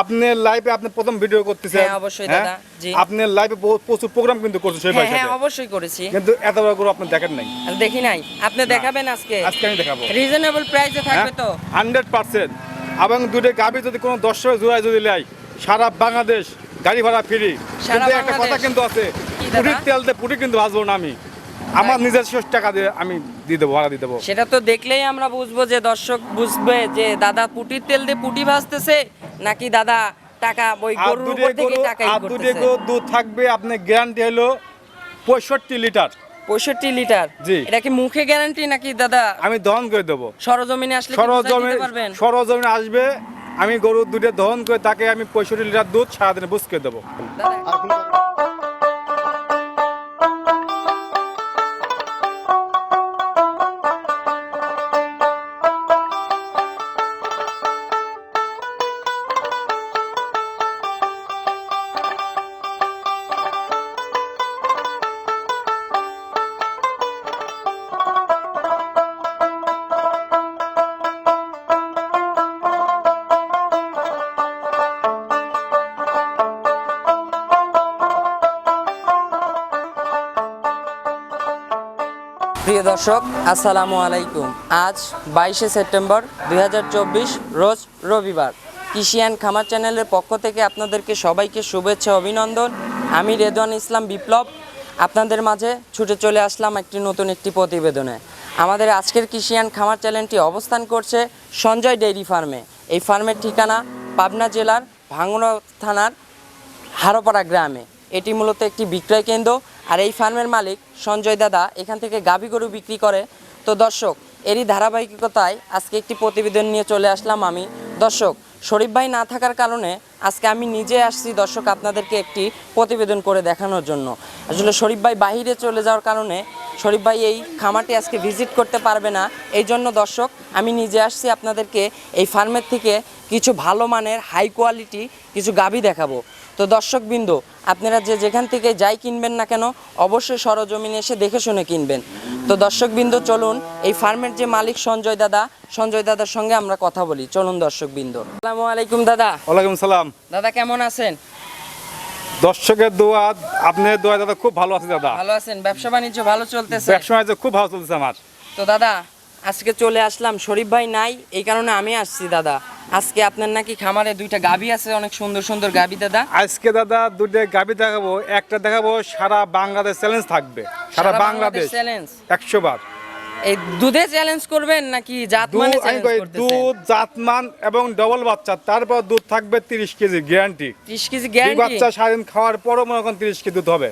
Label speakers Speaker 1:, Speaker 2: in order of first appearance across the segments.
Speaker 1: আপনার লাইভে আপনি প্রথম ভিডিও করতেছেন।
Speaker 2: হ্যাঁ, অবশ্যই দাদা, জি।
Speaker 1: আপনার লাইভে প্রচুর প্রোগ্রাম কিন্তু সেই
Speaker 2: হ্যাঁ হ্যাঁ অবশ্যই করেছি।
Speaker 1: কিন্তু এত বড় গরু আপনি দেখেন নাই।
Speaker 2: দেখি নাই। আপনি দেখাবেন আজকে?
Speaker 1: আজকে আমি দেখাবো।
Speaker 2: রিজনেবল প্রাইসে থাকবে তো?
Speaker 1: হান্ড্রেড পার্সেন্ট এবং দুটো গাবি যদি কোনো দর্শক জোড়ায় যদি লাই সারা বাংলাদেশ গাড়ি ভাড়া ফ্রি কিন্তু একটা কথা কিন্তু আছে
Speaker 2: কি দাদা?
Speaker 1: পুরীর তেল দিয়ে পুরি কিন্তু ভাজবো না আমি। আমার নিজের শেষ টাকা দিয়ে আমি দিয়ে দেবো ভাড়া দিয়ে দেবো।
Speaker 2: সেটা তো দেখলেই আমরা বুঝব যে দর্শক বুঝবে যে দাদা পুটির তেল দিয়ে পুটি ভাজতেছে নাকি দাদা টাকা ওই গরুর উপর থেকে
Speaker 1: টাকা ইনকাম
Speaker 2: করতেছে
Speaker 1: গরু দুধ থাকবে আপনি গ্যারান্টি হলো পঁয়ষট্টি লিটার।
Speaker 2: পঁয়ষট্টি লিটার?
Speaker 1: জি।
Speaker 2: এটা কি মুখে গ্যারান্টি নাকি দাদা
Speaker 1: আমি দহন করে দেবো।
Speaker 2: সরজমিনে আসলে সরজমিনে পারবেন?
Speaker 1: সরজমিনে আসবে আমি গরুর দুধে দহন করে তাকে আমি পঁয়ষট্টি লিটার দুধ সারাদিনে বুঝ করে দেবো।
Speaker 2: দর্শক, আসসালামু আলাইকুম। আজ বাইশে সেপ্টেম্বর দু হাজার চব্বিশ, রোজ রবিবার। কৃষিয়ান খামার চ্যানেলের পক্ষ থেকে আপনাদেরকে সবাইকে শুভেচ্ছা, অভিনন্দন। আমি রেদওয়ান ইসলাম বিপ্লব। আপনাদের মাঝে ছুটে চলে আসলাম একটি নতুন একটি প্রতিবেদনে। আমাদের আজকের কৃষিয়ান খামার চ্যানেলটি অবস্থান করছে সঞ্জয় ডেইরি ফার্মে। এই ফার্মের ঠিকানা পাবনা জেলার ভাঙ্গনা থানার হারোপাড়া গ্রামে। এটি মূলত একটি বিক্রয় কেন্দ্র। আর এই ফার্মের মালিক সঞ্জয় দাদা এখান থেকে গাভী গরু বিক্রি করে। তো দর্শক এরই ধারাবাহিকতায় আজকে একটি প্রতিবেদন নিয়ে চলে আসলাম আমি। দর্শক, শরীফ ভাই না থাকার কারণে আজকে আমি নিজে আসছি দর্শক আপনাদেরকে একটি প্রতিবেদন করে দেখানোর জন্য। আসলে শরীফ ভাই বাহিরে চলে যাওয়ার কারণে শরীফ ভাই এই খামারটি আজকে ভিজিট করতে পারবে না। এই জন্য দর্শক, আমি নিজে আসছি আপনাদেরকে এই ফার্মের থেকে কিছু ভালো মানের হাই কোয়ালিটি কিছু গাভী দেখাবো। তো দর্শক বিন্দু, আপনারা যে যেখান থেকে যাই কিনবেন না কেন, অবশ্যই সরজমিনে এসে দেখে শুনে কিনবেন। তো দর্শক বিন্দু চলুন এই ফার্মের যে মালিক সঞ্জয় দাদা সঞ্জয় দাদার সঙ্গে আমরা কথা বলি। চলুন দর্শক বিন্দু আসসালামু আলাইকুম দাদা।
Speaker 1: ওয়ালাইকুম সালাম।
Speaker 2: দাদা কেমন আছেন?
Speaker 1: দর্শকের দোয়া আপনার দোয়া দাদা খুব ভালো আছে দাদা।
Speaker 2: ভালো আছেন? ব্যবসা বাণিজ্য ভালো চলতেছে?
Speaker 1: ব্যবসা বাণিজ্য খুব ভালো চলছে আমার।
Speaker 2: তো দাদা আজকে চলে আসলাম। শরীফ ভাই নাই এই কারণে আমি আসছি দাদা। আজকে আপনার নাকি খামারে দুইটা গাভী আছে অনেক সুন্দর সুন্দর গাভী দাদা।
Speaker 1: আজকে দাদা দুটো গাবি দেখাবো। একটা দেখাবো সারা বাংলাদেশ চ্যালেঞ্জ থাকবে। সারা বাংলাদেশ
Speaker 2: চ্যালেঞ্জ
Speaker 1: একশো বার।
Speaker 2: এই দুধে চ্যালেঞ্জ করবেন নাকি জাত মানে
Speaker 1: দুধ জাতমান এবং ডবল বাচ্চা। তারপর দুধ থাকবে তিরিশ কেজি গ্যারান্টি
Speaker 2: 30 কেজি গ্যারান্টি
Speaker 1: বাচ্চা সারাদিন খাওয়ার পরও মনে করেন তিরিশ কেজি দুধ হবে।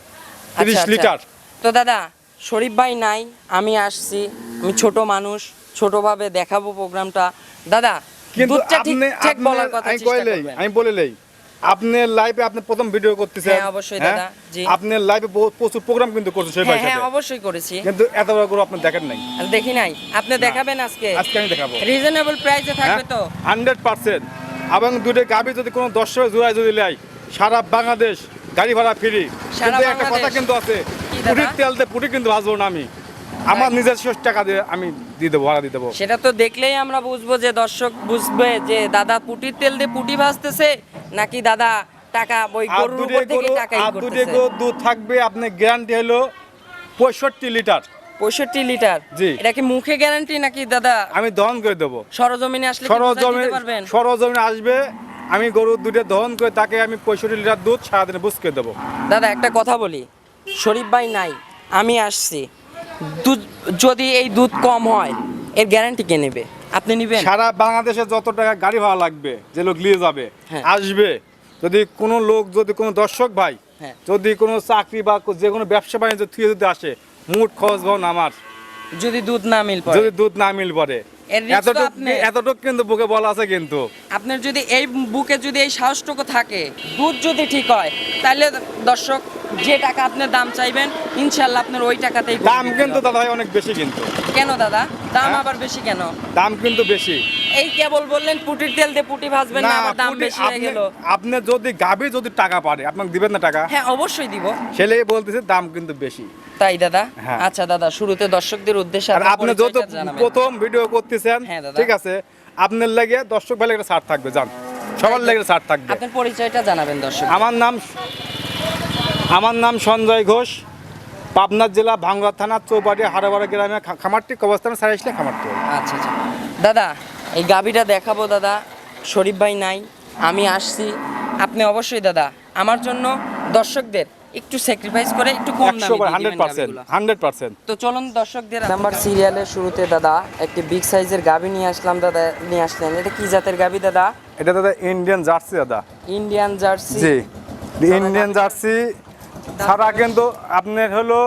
Speaker 1: তিরিশ লিটার।
Speaker 2: তো দাদা শরীফ ভাই নাই আমি আসছি আমি ছোট মানুষ ছোটভাবে দেখাবো প্রোগ্রামটা। দাদা
Speaker 1: কিন্তু আপনি
Speaker 2: ঠিক বলার কথা
Speaker 1: আমি
Speaker 2: চেষ্টা
Speaker 1: কইলেই আমি বলেলেই আপনার লাইভে আপনি প্রথম ভিডিও করতেছেন
Speaker 2: হ্যাঁ, অবশ্যই দাদা, জি।
Speaker 1: আপনার লাইভে প্রচুর প্রোগ্রাম কিন্তু করছেন সেই
Speaker 2: হ্যাঁ হ্যাঁ অবশ্যই করেছি।
Speaker 1: কিন্তু এত বড় গরু আপনি দেখেন নাই।
Speaker 2: দেখি নাই। আপনি দেখাবেন আজকে?
Speaker 1: আজকে আমি দেখাবো।
Speaker 2: রিজনেবল প্রাইসে থাকবে তো?
Speaker 1: হান্ড্রেড পার্সেন্ট এবং দুটো গাবি যদি কোনো দর্শক জোড়ায় যদি লাই সারা বাংলাদেশ গাড়ি ভাড়া ফ্রি কিন্তু একটা কথা কিন্তু আছে
Speaker 2: দাদা?
Speaker 1: তেল দিয়ে পুরি কিন্তু ভাজবো না আমি। আমার নিজের শেষ টাকা দিয়ে আমি দিয়ে দেবো ভাড়া দিয়ে দেবো।
Speaker 2: সেটা তো দেখলেই আমরা বুঝব যে দর্শক বুঝবে যে দাদা পুটির তেল দিয়ে পুটি ভাজতেছে নাকি দাদা টাকা ওই গরুর উপর থেকে
Speaker 1: গরু
Speaker 2: টাকাই
Speaker 1: আর দুধ থাকবে আপনি গ্যারান্টি হলো পঁয়ষট্টি লিটার।
Speaker 2: পঁয়ষট্টি লিটার?
Speaker 1: জি।
Speaker 2: এটা কি মুখে গ্যারান্টি নাকি দাদা
Speaker 1: আমি দহন করে দেবো।
Speaker 2: সরজমিনে আসলে দিতে পারবেন?
Speaker 1: সরজমে আসবে আমি গরুর দুধে দহন করে তাকে আমি পঁয়ষট্টি লিটার দুধ সারাদিনে বুঝ করে দেবো।
Speaker 2: দাদা একটা কথা বলি। শরীফ ভাই নাই আমি আসছি। দুধ যদি এই দুধ কম হয় এর গ্যারান্টি কে নেবে? আপনি নেবেন?
Speaker 1: সারা বাংলাদেশে যত টাকা গাড়ি ভাড়া লাগবে যে লোক নিয়ে যাবে
Speaker 2: হ্যাঁ।
Speaker 1: আসবে। যদি কোনো লোক যদি কোনো দর্শক ভাই
Speaker 2: হ্যাঁ।
Speaker 1: যদি কোনো চাকরি বা যে কোনো ব্যবসা বাণিজ্য থুয়ে যদি আসে মুঠ খরচ ভাবন আমার।
Speaker 2: যদি দুধ না মিল পড়ে।
Speaker 1: যদি দুধ না মিল
Speaker 2: তো
Speaker 1: এতটুক কিন্তু বুকে বলা আছে কিন্তু।
Speaker 2: আপনার যদি এই বুকে যদি এই সাহসটুকু থাকে দুধ যদি ঠিক হয় তাহলে দর্শক যে টাকা আপনি দাম চাইবেন ইনশাল্লাহ আপনার ওই টাকাতেই
Speaker 1: দাম কিন্তু দাদা অনেক বেশি কিন্তু।
Speaker 2: কেন দাদা? দাম
Speaker 1: হ্যাঁ?
Speaker 2: আবার বেশি কেন?
Speaker 1: দাম কিন্তু বেশি।
Speaker 2: এই কেবল বললেন পুটির তেল দিয়ে পুটি ভাজবেন না আবার দাম বেশি হয়ে গেল।
Speaker 1: আপনি যদি গাবি যদি টাকা পারে আপনাকে দিবেন না টাকা?
Speaker 2: হ্যাঁ অবশ্যই দিব।
Speaker 1: বলতেছে দাম কিন্তু বেশি।
Speaker 2: তাই দাদা?
Speaker 1: হ্যাঁ।
Speaker 2: আচ্ছা দাদা শুরুতে দর্শকদের উদ্দেশ্যে
Speaker 1: আপনি যত প্রথম ভিডিও করতেছেন
Speaker 2: হ্যাঁ,
Speaker 1: ঠিক আছে? আপনার লাগে দর্শক ভাই একটা ছাড় থাকবে জান। সবার লেগে ছাড় থাকবে।
Speaker 2: আপনার পরিচয়টা জানাবেন দর্শক।
Speaker 1: আমার নাম আমার নাম সঞ্জয় ঘোষ। পাবনা জেলা ভাঙ্গা থানা চৌপাটি হারাবাড়া গ্রামে খামারটি কবস্থানে সারা খামারটি।
Speaker 2: আচ্ছা আচ্ছা। দাদা এই গাবিটা দেখাবো দাদা। শরীফ ভাই নাই আমি আসছি। আপনি অবশ্যই দাদা আমার জন্য দর্শকদের একটু স্যাক্রিফাইস করে একটু কম দামে
Speaker 1: হান্ড্রেড পার্সেন্ট হান্ড্রেড পার্সেন্ট
Speaker 2: তো চলুন দর্শকদের নাম্বার সিরিয়ালের শুরুতে দাদা একটি বিগ সাইজের গাবি নিয়ে আসলাম দাদা নিয়ে আসলেন। এটা কি জাতের গাবি দাদা?
Speaker 1: এটা দাদা ইন্ডিয়ান জার্সি দাদা।
Speaker 2: ইন্ডিয়ান জার্সি
Speaker 1: জি। ইন্ডিয়ান জার্সি ছাড়া কিন্তু আপনার হলো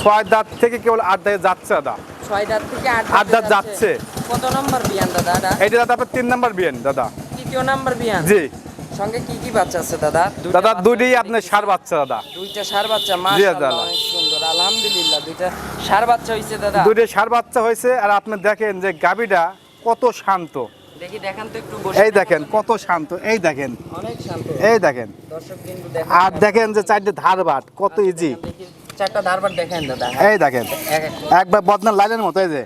Speaker 1: ছয় দাঁত থেকে কেবল আট দাঁতে যাচ্ছে দাদা।
Speaker 2: ছয় দাঁত থেকে আট
Speaker 1: দাঁত যাচ্ছে।
Speaker 2: কত নম্বর বিয়ান দাদা? এটা
Speaker 1: দাদা আপনার তিন নাম্বার বিয়েন দাদা।
Speaker 2: তৃতীয় নাম্বার বিয়ান?
Speaker 1: জি।
Speaker 2: সঙ্গে কি কি বাচ্চা আছে দাদা?
Speaker 1: দাদা দুইটাই আপনার সার বাচ্চা দাদা।
Speaker 2: দুইটা সার বাচ্চা মাশাআল্লাহ
Speaker 1: দাদা।
Speaker 2: অনেক সুন্দর আলহামদুলিল্লাহ দুইটা সার বাচ্চা হইছে দাদা।
Speaker 1: দুইটাই সার বাচ্চা হয়েছে আর আপনি দেখেন যে গাবিটা কত শান্ত।
Speaker 2: দেখি দেখান তো একটু বসে
Speaker 1: এই দেখেন কত শান্ত এই দেখেন।
Speaker 2: অনেক শান্ত।
Speaker 1: এই দেখেন।
Speaker 2: দর্শক বিন্দু দেখেন
Speaker 1: আর দেখেন। যে চারটে ধার বাট কত ইজি
Speaker 2: দেখি চারটা ধারবার দেখেন দাদা।
Speaker 1: এই দেখেন। একবার বদনার লাইনের মতো এই যে।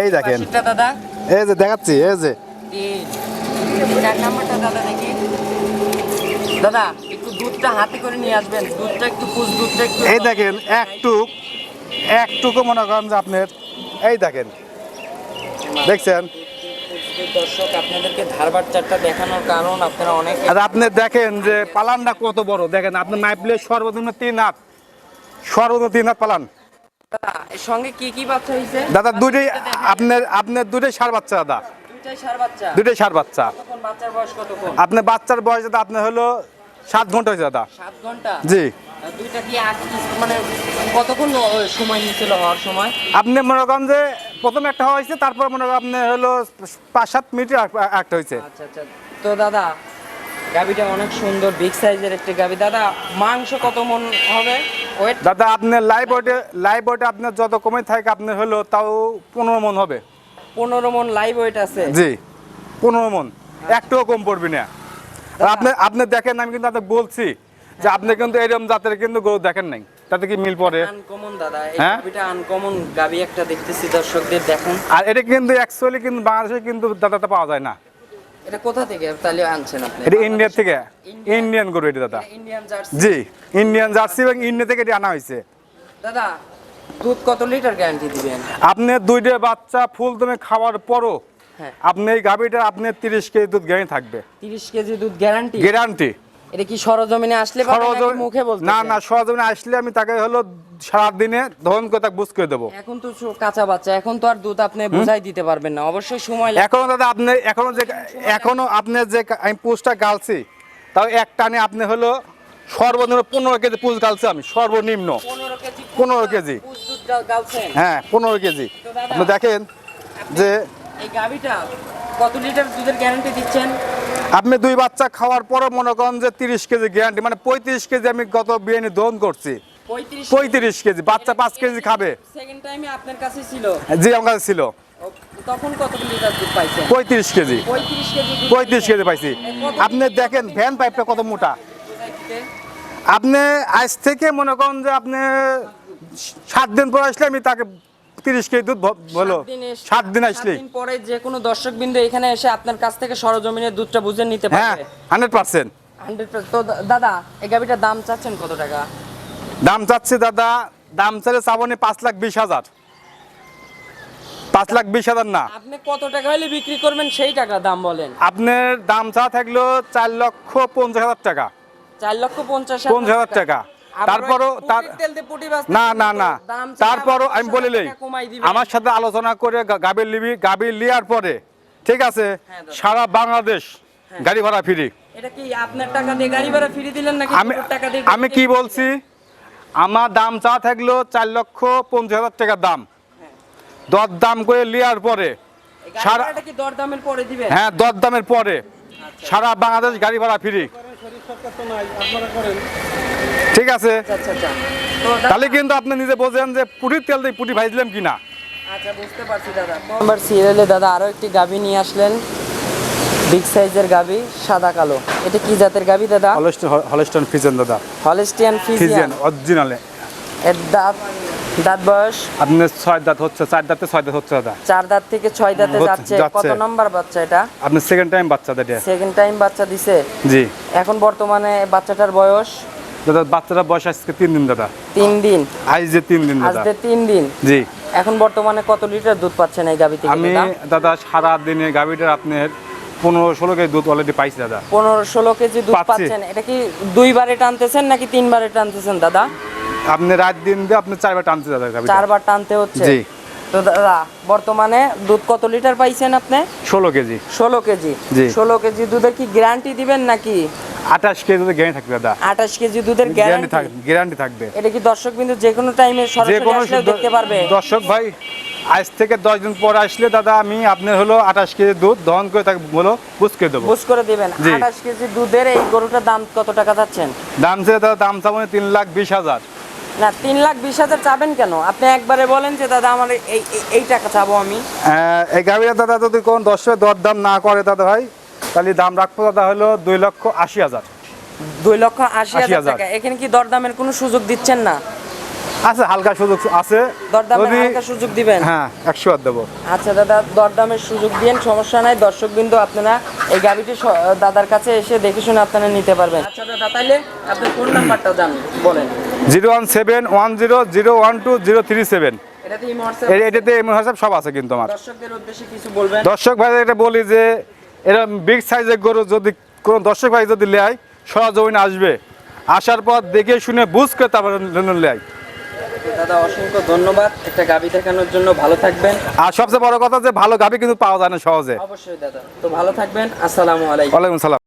Speaker 1: এই দেখেন।
Speaker 2: দাদা।
Speaker 1: এই যে দেখাচ্ছি এই যে।
Speaker 2: দাদা একটু দুধটা হাতে করে নিয়ে আসবেন। দুধটা একটু পুষ দুধটা একটু
Speaker 1: এই দেখেন একটুক একটুকু মনে করেন যে আপনার এই দেখেন। দেখছেন?
Speaker 2: দর্শক আপনাদেরকে ধারবার চারটা দেখানোর কারণ আপনারা অনেক
Speaker 1: আর আপনি দেখেন যে পালানটা কত বড়। দেখেন আপনি মাইপলে সর্বনিম্ন তিন হাত। সর্বনিম্ন তিন হাত পালান।
Speaker 2: সঙ্গে কি কি বাচ্চা হইছে
Speaker 1: দাদা দুটোই আপনার আপনার দুটোই সার বাচ্চা দাদা।
Speaker 2: দুইটাই সার বাচ্চা?
Speaker 1: আপনার বাচ্চার বয়স দাদা আপনার হলো সাত ঘণ্টা হয়েছে দাদা।
Speaker 2: সাত ঘণ্টা?
Speaker 1: জি।
Speaker 2: দুইটা কি মানে কতক্ষণ সময় নিয়েছিল হওয়ার সময়?
Speaker 1: আপনি মনে করেন যে প্রথম একটা হয়েছে তারপর মনে করেন আপনার হলো পাঁচ সাত মিনিটে একটা হয়েছে।
Speaker 2: আচ্ছা আচ্ছা। তো দাদা গাবিটা অনেক সুন্দর বিগ সাইজের একটি গাবি। দাদা মাংস কত মন হবে? ওয়েট
Speaker 1: দাদা আপনার লাইভ ওয়েটে লাইভ ওয়েটে আপনার যত কমে থাকে আপনার হলো তাও পনেরো মন হবে।
Speaker 2: পনেরো মন লাইভ ওয়েট আছে?
Speaker 1: জি পনেরো মন। একটুও কম পড়বি না। আপনি আপনি দেখেন আমি কিন্তু আপনাকে বলছি যে আপনি কিন্তু এরকম জাতের কিন্তু গরু দেখেন নাই। তাতে কি মিল পড়ে?
Speaker 2: আনকমন দাদা। এই
Speaker 1: হ্যাঁ?
Speaker 2: গাবিটা আনকমন গাবি একটা দেখতেছি দর্শকদের দেখুন।
Speaker 1: আর এটা কিন্তু অ্যাকচুয়ালি কিন্তু বাংলাদেশে কিন্তু দাদাটা পাওয়া যায় না।
Speaker 2: এটা কোথা থেকে? তাহলে আনছেন আপনি।
Speaker 1: এটা ইন্ডিয়া থেকে। ইন্ডিয়ান গরু এটা দাদা।
Speaker 2: Indian jersey.
Speaker 1: জি ইন্ডিয়ান জার্সি এবং ইন্ডিয়া থেকে এটা আনা হয়েছে।
Speaker 2: দাদা দুধ কত লিটার গ্যারান্টি দিবেন?
Speaker 1: আপনি দুইটা বাচ্চা ফুল তুমি খাওয়ার পরও
Speaker 2: হ্যাঁ।
Speaker 1: আপনি এই গাভীটা আপনি তিরিশ কেজি দুধ গ্যারান্টি থাকবে।
Speaker 2: তিরিশ কেজি দুধ গ্যারান্টি
Speaker 1: গ্যারান্টি
Speaker 2: এটা কি সরজমিনে আসলে মুখে বলতে
Speaker 1: না না সরজমিনে আসলে আমি তাকে হলো সারাদিনে করে তাকে বুঝ করে দেবো।
Speaker 2: এখন তো কাঁচা বাচ্চা এখন তো আর দুধ আপনি বুঝাই দিতে পারবেন না। অবশ্যই সময় লাগবে
Speaker 1: এখনও দাদা আপনি এখনও যে এখনও আপনি যে আমি পুষটা গালছি তাও এক টানে আপনি হলো সর্বনিম্ন পনেরো কেজি পুষ গালছি আমি সর্বনিম্ন।
Speaker 2: পনেরো কেজি
Speaker 1: 15 কেজি।
Speaker 2: পুষ দুধ গা- গালছেন?
Speaker 1: হ্যাঁ পনেরো কেজি। আপনি দেখেন যে
Speaker 2: এই গাভিটা কত লিটার দুধের গ্যারান্টি দিচ্ছেন?
Speaker 1: আপনি দুই বাচ্চা খাওয়ার পরও মনে করেন যে তিরিশ কেজি গ্যারান্টি মানে পঁয়ত্রিশ কেজি আমি গত বিরিয়ানি দহন করছি।
Speaker 2: পঁয়ত্রিশ
Speaker 1: কেজি। বাচ্চা পাঁচ কেজি খাবে।
Speaker 2: সেকেন্ড টাইমে আপনার কাছে ছিল?
Speaker 1: জি আমার কাছে ছিল।
Speaker 2: তখন কত লিটার দুধ পাইছেন?
Speaker 1: পঁয়ত্রিশ কেজি।
Speaker 2: পঁয়ত্রিশ কেজি দুধ
Speaker 1: পঁয়ত্রিশ কেজি পাইছি। আপনি দেখেন ভ্যান পাইপটা কত মোটা। আপনি আজ থেকে মনে করেন যে আপনি সাত দিন পর আসলে আমি তাকে তিরিশ কেজি দুধ হলো
Speaker 2: সাত দিন
Speaker 1: আসলে
Speaker 2: পরে যে কোনো দর্শক বিন্দু এখানে এসে আপনার কাছ থেকে সরজমিনের দুধটা বুঝে নিতে
Speaker 1: হ্যাঁ হান্ড্রেড পার্সেন্ট
Speaker 2: হান্ড্রেড তো দাদা এই গাভিটার দাম চাচ্ছেন কত টাকা?
Speaker 1: দাম চাচ্ছে দাদা দাম চাইলে চাবনি পাঁচ লাখ বিশ হাজার। পাঁচ লাখ বিশ হাজার না।
Speaker 2: আপনি কত টাকা হলে বিক্রি করবেন সেই টাকা দাম বলেন।
Speaker 1: আপনার দাম চা থাকল চার লক্ষ পঞ্চাশ হাজার টাকা।
Speaker 2: চার লক্ষ পঞ্চাশ
Speaker 1: পঞ্চাশ হাজার টাকা। তারপরও তার না না না। তারপরও আমি
Speaker 2: দশ
Speaker 1: বলে
Speaker 2: হাজার
Speaker 1: লই
Speaker 2: টাকা কমাই দিবেন।
Speaker 1: আমার সাথে আলোচনা করে গা- গাভীর লিবি গাভীর লিয়ার পরে ঠিক আছে?
Speaker 2: হ্যাঁ,
Speaker 1: সারা বাংলাদেশ গাড়ি ভাড়া ফ্রি।
Speaker 2: দিয়ে গাড়ি ভাড়া ফিরে
Speaker 1: আমি কি বলছি? আমার দাম চা থাকল চার লক্ষ পঞ্চাশ হাজার টাকার দাম। দর দাম করে লিয়ার পরে সারা হ্যাঁ দর দামের পরে সারা বাংলাদেশ গাড়ি ভাড়া ফ্রি। ঠিক আছে। তাহলে কিন্তু আপনি নিজে বোঝেন যে পুটির তেল দিয়ে পুটি ভাজলাম কিনা।
Speaker 2: আচ্ছা বুঝতে পারছি দাদা। নাম্বার সিরিয়ালে দাদা আরও একটি নিয়ে আসলেন। বিগ সাইজের গাবি সাদা কালো। এটা কি জাতের গাবি দাদা?
Speaker 1: দাদা।
Speaker 2: Holstein
Speaker 1: Friesian.
Speaker 2: ফিজিয়ান
Speaker 1: অরিজিনালে
Speaker 2: এর দাঁত দাঁত বয়স?
Speaker 1: আপনার ছয় দাঁত হচ্ছে চার দাঁতে ছয় দাঁত হচ্ছে দাদা।
Speaker 2: চার দাঁত থেকে ছয় দাঁতে যাচ্ছে। কত নম্বর বাচ্চা এটা?
Speaker 1: আপনার সেকেন্ড টাইম বাচ্চা এটা
Speaker 2: সেকেন্ড টাইম বাচ্চা দিছে?
Speaker 1: জি।
Speaker 2: এখন বর্তমানে বাচ্চাটার বয়স?
Speaker 1: দাদা বাচ্চাটা বয়স আজকে তিন দিন দাদা।
Speaker 2: তিন দিন?
Speaker 1: আজ যে তিন দিন দাদা।
Speaker 2: তিন দিন?
Speaker 1: জি।
Speaker 2: এখন বর্তমানে কত লিটার দুধ পাচ্ছেন এই গাভি থেকে
Speaker 1: আমি দাদা? সারা দিনে গাভিটার আপনার পনেরো ষোলো কেজি দুধ অলরেডি পাইছি দাদা।
Speaker 2: পনেরো ষোলো কেজি দুধ পাচ্ছেন। এটা কি দুইবারে টানতেছেন নাকি তিনবারে টানতেছেন দাদা?
Speaker 1: আপনি রাত দিন দিয়ে আপনি চারবার দাদা গাভিটা
Speaker 2: চারবার টানতে হচ্ছে?
Speaker 1: জি।
Speaker 2: তো দাদা বর্তমানে দুধ কত লিটার পাইছেন আপনি?
Speaker 1: ষোলো কেজি।
Speaker 2: ষোলো কেজি।
Speaker 1: জি।
Speaker 2: ষোলো কেজি দুধের কি গ্যারান্টি দিবেন নাকি?
Speaker 1: আঠাশ কেজি দুধ গ্যারান্টি থাকবে দাদা।
Speaker 2: আঠাশ কেজি দুধের
Speaker 1: গ্যারান্টি থাকবে গ্যারান্টি থাকবে।
Speaker 2: এটা কি দর্শক বিন্দু যে কোনো টাইমে সরাসরি
Speaker 1: কোনো
Speaker 2: আসলেও দেখতে পারবে?
Speaker 1: দর্শক ভাই আজ থেকে দশ দিন পর আসলে দাদা আমি আপনার হলো আঠাশ কেজি দুধ দহন করে তাকে বলো বুঝ করে দেবো।
Speaker 2: বুঝ করে দিবেন। আঠাশ কেজি দুধের এই গরুটার দাম কত টাকা চাচ্ছেন
Speaker 1: দাম ছিল দাদা দাম চাবো তিন লাখ বিশ হাজার।
Speaker 2: না তিন লাখ বিশ হাজার চাবেন কেন? আপনি একবারে বলেন যে দাদা আমার এই এই- টাকা চাবো আমি।
Speaker 1: আহ, এই গাড়িটা দাদা যদি কোন দশের দর দাম না করে দাদা ভাই তাহলে দাম রাখব দাদা হলো দুই লক্ষ আশি হাজার।
Speaker 2: দুই লক্ষ আশি হাজার টাকা। এখানে কি দরদামের কোনো সুযোগ দিচ্ছেন না?
Speaker 1: আছে হালকা সুযোগ আছে।
Speaker 2: দরদামের হালকা সুযোগ দিবেন?
Speaker 1: হ্যাঁ একশো হাত দেবো।
Speaker 2: আচ্ছা দাদা দরদামের সুযোগ দিয়েন সমস্যা নাই। দর্শক বিন্দু আপনারা এই গাড়িটি দাদার কাছে এসে দেখে শুনে আপনারা নিতে পারবেন। আচ্ছা দাদা তাইলে আপনি ফোন নাম্বারটা জান বলেন।
Speaker 1: Zero one seven one zero zero one two zero three seven.
Speaker 2: এটাতে হোয়াটসঅ্যাপ
Speaker 1: এমন হিসাব সব আছে কিন্তু আমার। দর্শক ভাই এটা বলি যে এরকম বিগ সাইজের গরু যদি কোনো দর্শক ভাই যদি নেয় সরজমিনে আসবে। আসার পর দেখে শুনে বুঝ করে তারপর নেয়
Speaker 2: দাদা অসংখ্য ধন্যবাদ। একটা গাবি দেখানোর জন্য ভালো থাকবেন।
Speaker 1: আর সবচেয়ে বড় কথা যে ভালো গাভি কিন্তু পাওয়া যায় না সহজে।
Speaker 2: অবশ্যই দাদা। তো ভালো থাকবেন। আসসালামু আলাইকুম।
Speaker 1: ওয়ালাইকুম সালাম।